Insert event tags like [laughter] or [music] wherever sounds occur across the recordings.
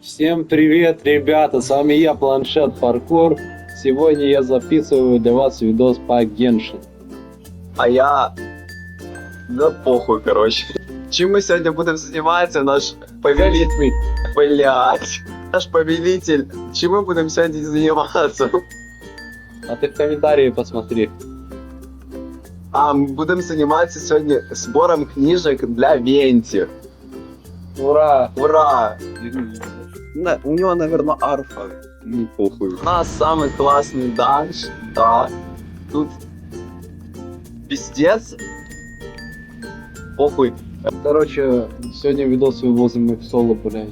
Всем привет, ребята, с вами я, Планшет Паркур. Сегодня я записываю для вас видос по Геншин. А я... Да похуй, короче. Чим ми сьогодні будемо займатися, наш повелитель... Блять. Наш повелитель. Чим ми будемо сьогодні займатися? А ты в комментарии посмотри. А, ми будемо займатися сьогодні збором книжок для Венті. Ура! Ура! На, у него, наверное, арфа. Не похуй. У нас самый классный данж. Да. Тут пиздец. Похуй. Короче, сегодня видос вывозим мы в соло, блядь.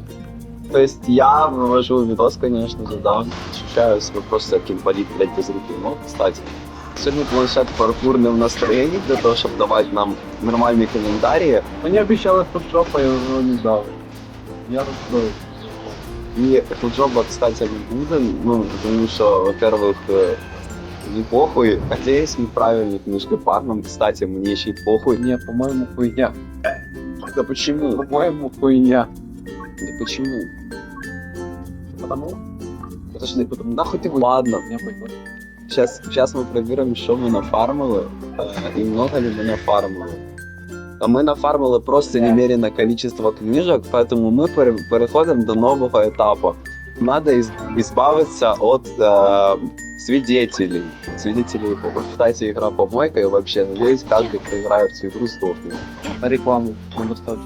То есть я вывожу видос, конечно же, да. Ощущаю себя просто как инвалид, блядь, без руки ног, кстати. Сегодня планшет паркур не в настроении для того, чтобы давать нам нормальные комментарии. Мне обещала фотошопа, я его не дал. Я расстроюсь. И фуджоба, кстати, не будет, ну, потому что, во-первых, э, не похуй. Надеюсь, мы правильно книжкой парном. Кстати, мне еще и похуй. Не, по-моему, хуйня. Да почему? По-моему, хуйня. Да почему? Потому? Подожди, потому нахуй ты... Ладно, Я понял. сейчас, сейчас мы проверим, что мы нафармили, э, и много ли мы нафармили. Мы нафармили просто немеренное количество книжек, поэтому мы пере- переходим до нового этапа. Надо из- избавиться от э, свидетелей. Свидетелей, кстати, игра помойка, и вообще, надеюсь, каждый, кто играет в эту игру, сдохнет. Рекламу. На.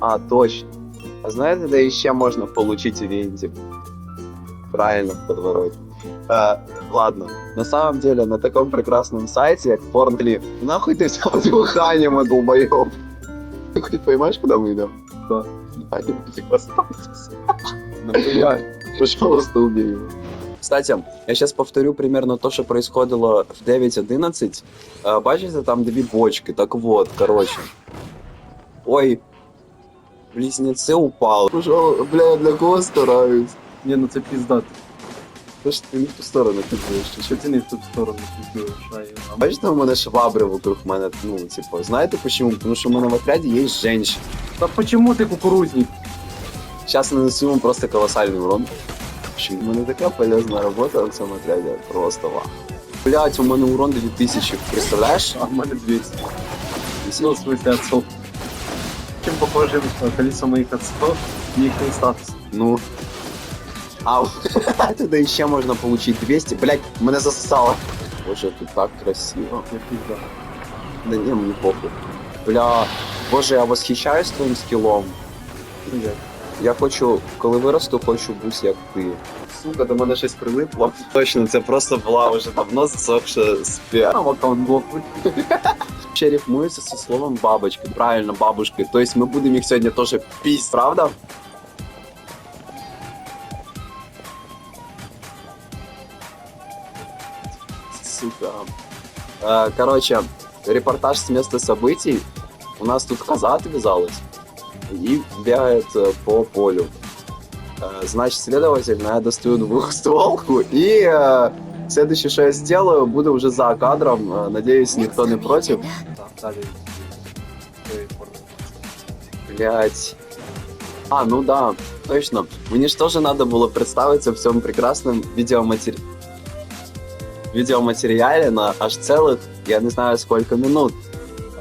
А, точно. А знаете, да еще можно получить ивентик? Правильно, в Э, ладно, на самом деле, на таком прекрасном сайте, как Pornly, нахуй ты взял дыхание, долбоёб? Ты хоть понимаешь, куда мы идем? Да. Типа, осталось. Нахуя? Пожалуйста, убей его. Кстати, я сейчас повторю примерно то, что происходило в 9.11. Э, Бачите, там две бочки. Так вот, короче. Ой, близнецы упали. Пожалуйста, бля, я для кого стараюсь? Не, ну це пиздат. Ты ж ты не в ту сторону підвищиш. Що ти не в ту сторону пиздуєш? а я- а Бачите, у мене швабри вокруг мене, ну, типу, знаєте почему? Тому що в мене в отряді є женщина. Да почему ты кукурузник? Сейчас нанесу ему просто колоссальный урон. Почему? У мене така полезна робота в цьому отряді, просто вау. Блять, у мене урон 2000, представляєш? А в мене 200. Ну, в смысле, отцов. Чем похоже на количество моих отцов и их статус? Ну. а [laughs] туди ще можна получить 200. Блять, мене засосало. Боже, тут так красиво. Да не, мені похуй. Бля, боже, я восхищаюсь твоїм скілом. Ну, я. Хочу, коли виросту, хочу бути як ти. Сука, до мене щось прилипло. Точно, це просто була вже давно засохша блок. [laughs] Ще рифмується зі словом бабочки. Правильно, бабушки. Тобто ми будемо їх сьогодні теж пість, правда? Короче, репортаж с места событий. У нас тут коза отвязалась и бегает э, по полю. Э, Значит, следовательно, я достаю двухстволку [laughs] и э, следующее, что я сделаю, буду уже за кадром. Э, Надеюсь, никто не против. Блять. А, ну да, точно. Мне же тоже надо было представиться в всем прекрасном видеоматери... видеоматериале на аж целых, я не знаю сколько минут.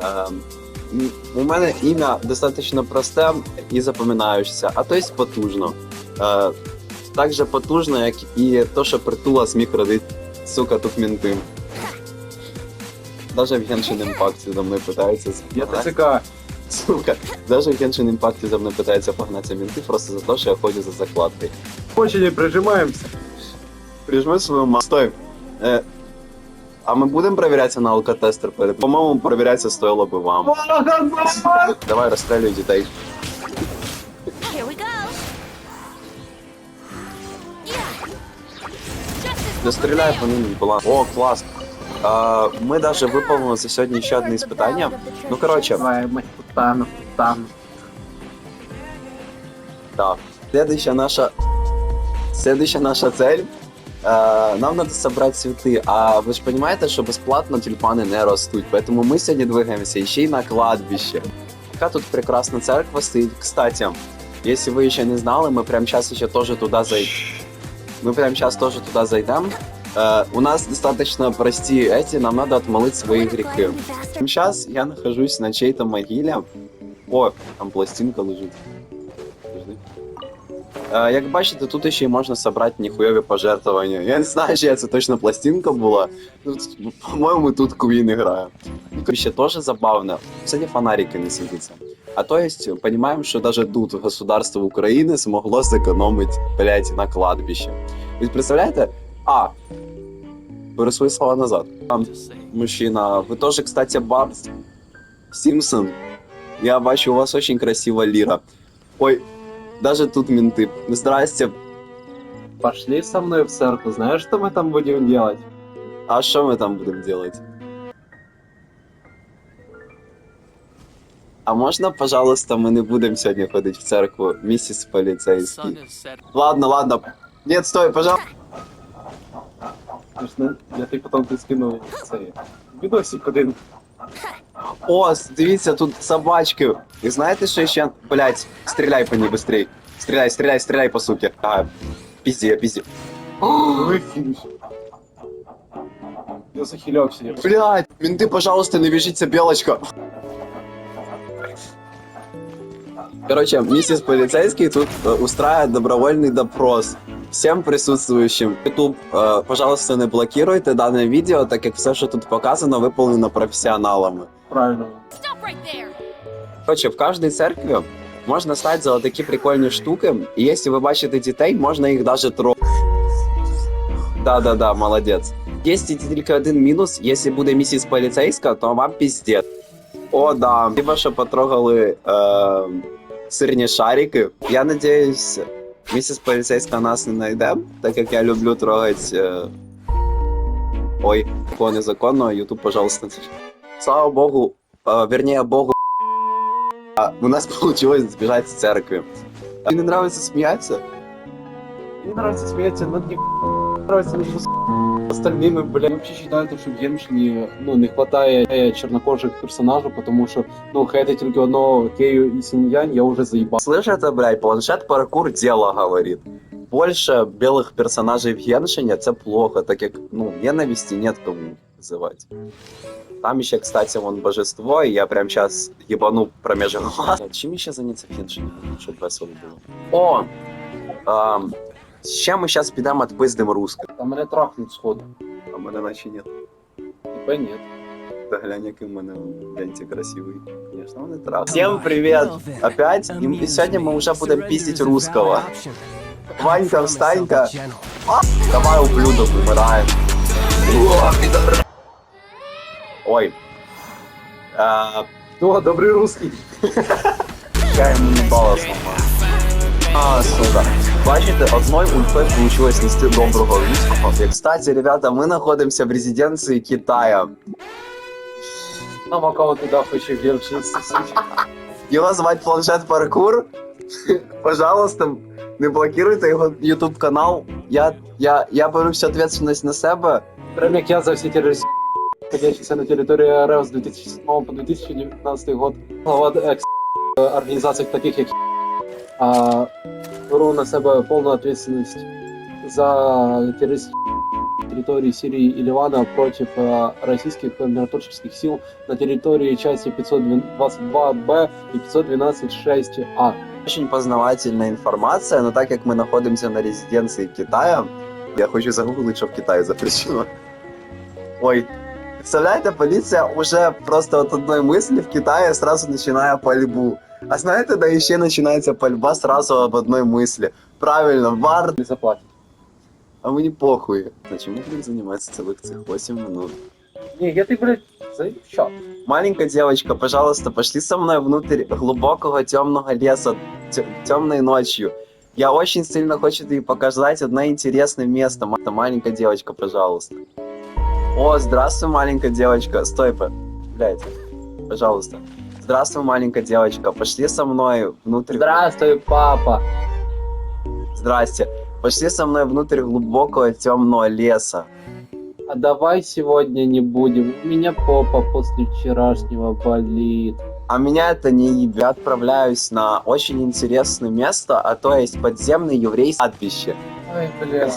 Ем, м, у мене ім'я достатньо просте і запоминаючеся, а то есть потужно. Е, так же потужно, як і то, що притула зміг родити, сука, тут мінти. Даже в Genshin Impact за мною питаються Я згнати. ТЦК. Сука, даже в Genshin Impact за мной пытаются погнаться менты просто за то, что я ходю за закладкой. В очередь прижимаемся. Прижми свою маму. Стой. Э, а мы будем проверять на алкотестер перед? По-моему, проверяться стоило бы вам. Давай расстреливай детей. Here we go. Yeah. Justice Да will стреляй prevail. по ним была. О, класс. А, мы даже выполнили за сегодня еще одно испытание. Ну, короче, Давай, мать, путану, путану. Да. Следующая наша... Следующая наша цель. э, нам надо собрать цветы, а вы же понимаете, что бесплатно тюльпаны не растут, поэтому мы сегодня двигаемся еще и на кладбище. Какая тут прекрасная церковь стоит. Кстати, Если вы еще не знали, мы прямо сейчас еще тоже туда зайдем. Мы прямо сейчас тоже туда зайдем. Э, у нас достаточно простые эти, нам надо отмолить свои грехи. Сейчас я нахожусь на чьей-то могиле. О, там пластинка лежить. Подожди. Е, Як бачите, тут ще й можна собрати ніхуйові пожертвування. Я не знаю, чи це точно пластинка була. Ну, По-моєму, тут Queen грає. Ну, ще теж забавно. Кстати, фонарики не світяться. А то есть, понимаем, что даже тут государство Украины смогло сэкономить, блядь, на кладбище. Ведь представляете? А, беру свои слова назад. Там, мужчина, вы тоже, кстати, Барт Симпсон. Я бачу, у вас очень красивая лира. Ой, даже тут менты. Здрасте. Пошли со мной в церковь, знаешь, что мы там будем делать? А что мы там будем делать? А можна, пожалуйста, ми не будемо сьогодні ходити в церкву, місіс поліцейський? Ладно, ладно. Нет, стой, пожалуйста. Конечно, я тобі потім ти скинув цей відосик один. О, дивіться, тут собачки. І знаєте, що ще? Блять, стріляй по ній быстрей. Стріляй, стріляй, стріляй, по суті. А, пізді, я пізді. Вихилюсь. [gasps] Я захилявся. Я... Блять, менты, пожалуйста, не вяжите белочка. Короче, миссис полицейский тут э, устраивает добровольный допрос всем присутствующим. YouTube, э, пожалуйста, не блокируйте дане відео, так як все, що тут показано, виповнено професіоналами. Правильно. Stop right there. Короче, в кожній церкві можна стати за такі прикольні штуки, і якщо ви бачите дітей, можна їх даже трогати. Да-да-да, молодець. Є тільки один мінус, якщо буде місіс поліцейська, то вам піздець. О, да. Хіба що потрогали е, сирні шарики. Я надіюсь, місіс поліцейська нас не знайде, так як я люблю трогати. Е... Ой, такого незаконного, Ютуб, пожалуйста. Слава Богу, е, вернее, Богу. У нас [laughs] получилось сбежать с церкви. Мне не нравится смеяться. Мне нравится смеяться над не [laughs] нравится с- остальными, бля. Вообще считают, что в Геншині ну, не хватає е, чорнокожих персонажів, тому що ну хейтить тільки одного Кею і Сіньянь, я вже заїбав. Слышь, это, блядь, планшет паркур дело говорит. Больше белых персонажей в Геншине это плохо, так как, ну, ненависти нет кому вызывать. Там еще, кстати, вон божество, и я прям сейчас ебану промеж глаз. Чем еще заняться в Геншине, чтобы весело было? О! Ам, с чем мы сейчас підемо отпиздим русских? Та мене трахнуть сходу. А мене наче нет. Тебе ні. Да глянь, який в мене ленті красивий. Конечно, он и трав. Всем привет! Опять? И мы- сегодня мы уже будем пиздить русского. Ванька, встань-ка. Давай, ублюдок, умираем. Ой. А, О, добрий русский. я ему не бала сломав. А, сука. Бачите, одной ульпой получилось нести доброго русского. И, кстати, ребята, мы находимся в резиденции Китая. Нам аккаунт туди хоче в Геншин сусить. Его звать планшет паркур. Пожалуйста, не блокируйте його YouTube канал. Я, я, я беру всю ответственность на себе. Прям як я за всі терористи, находящиеся на території РФ з 2007 по 2019 год. Глава екс організацій таких, як а, беру на себе повну відповідальність за терористичні территории Сирии и Ливана против э, российских миротворческих сил на территории части 522Б и 512.6А. Очень познавательная информация, но так как мы находимся на резиденции Китая, я хочу загуглить, что в Китае запрещено. Ой, представляете, полиция уже просто от одной мысли в Китае сразу начиная пальбу. А знаете, да еще начинается пальба сразу об одной мысли. Правильно, бар Не заплатит. А мне похуй. Зачем мы будем заниматься целых цих 8 минут? Не, я ты, блядь, заебчал. Маленькая девочка, пожалуйста, пошли со мной внутрь глубокого темного леса темной ночью. Я очень сильно хочу тебе показать одно интересное место. Ма- Маленькая девочка, пожалуйста. О, здравствуй, маленькая девочка. Стой, блядь, пожалуйста. Здравствуй, маленькая девочка. Пошли со мной внутрь. Здравствуй, папа. Здрасте. Пошли со мной внутрь глубокого темного леса. А давай сегодня не будем. У меня попа после вчерашнего болит. А меня это не ебет. Я отправляюсь на очень интересное место, а то есть подземный еврейский кладбище. Ой, бля.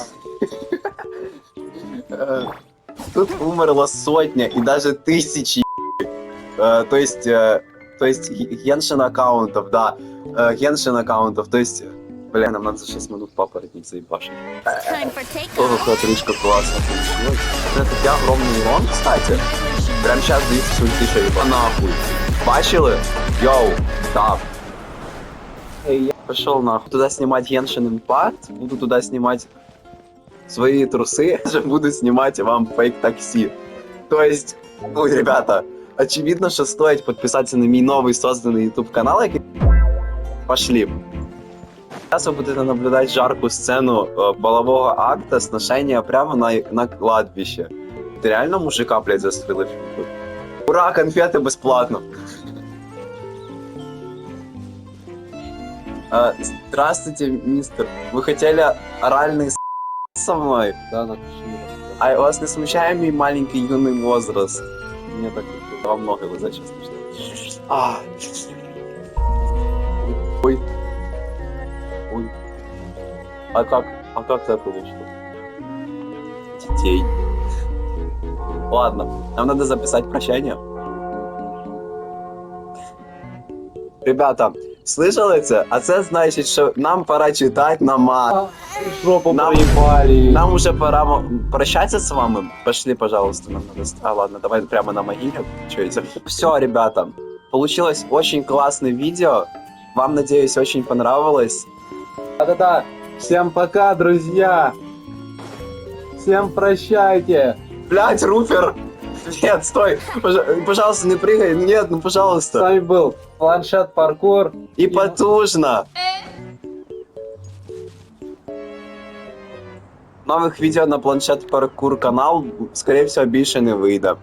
Тут умерло сотня и даже тысячи. Э, То есть, э, то есть геншин аккаунтов, да. Э, Геншин аккаунтов, то есть... Бля, нам надо за 6 минут папоротник заебашить. Takeoff. отрыжка классно получилась. Это такий огромний урон, кстати. Прям сейчас дивіться, що тиша їба нахуй. Бачили? Йоу, так. Эй, я... Пошел нахуй. Туда снимать Genshin Impact, буду туда снимать свои трусы, [laughs] буду снимать вам фейк такси. То есть, ну, ребята, очевидно, что стоит подписаться на мой новый созданный YouTube канал. який- Пошли. Сейчас вы будете наблюдать жаркую сцену э, полового акта сношения прямо на, на кладбище. Ты реально мужика, блядь, застрелив? Ура, конфеты бесплатно. Э, Здравствуйте, мистер. Вы хотели оральный с- со мной? Да, напиши. А вас не смущает мой маленький юный возраст? Мне так Вам много глаза, честно. что. А. Ой. Ой. А как? А как так вышло? Детей. Ладно, нам надо записать прощание. Ребята, слышали це? А це значить, що нам пора читати намаз. А, жопу Нам- проебали. Нам уже пора мо- прощаться с вами. Пошли, пожалуйста, нам надо... А, ладно, давай прямо на могиле. Че это? Все, ребята, получилось очень классное видео. Вам, надеюсь, очень понравилось. Да-да-да. Всем пока, друзья. Всем прощайте. Блять, Руфер! Нет, стой! Пож- Пожалуйста, не прыгай. Нет, ну С пожалуйста. вами был планшет паркур. И потужно. Нових відео на планшет паркур канал, скорее всего, більше не вийде.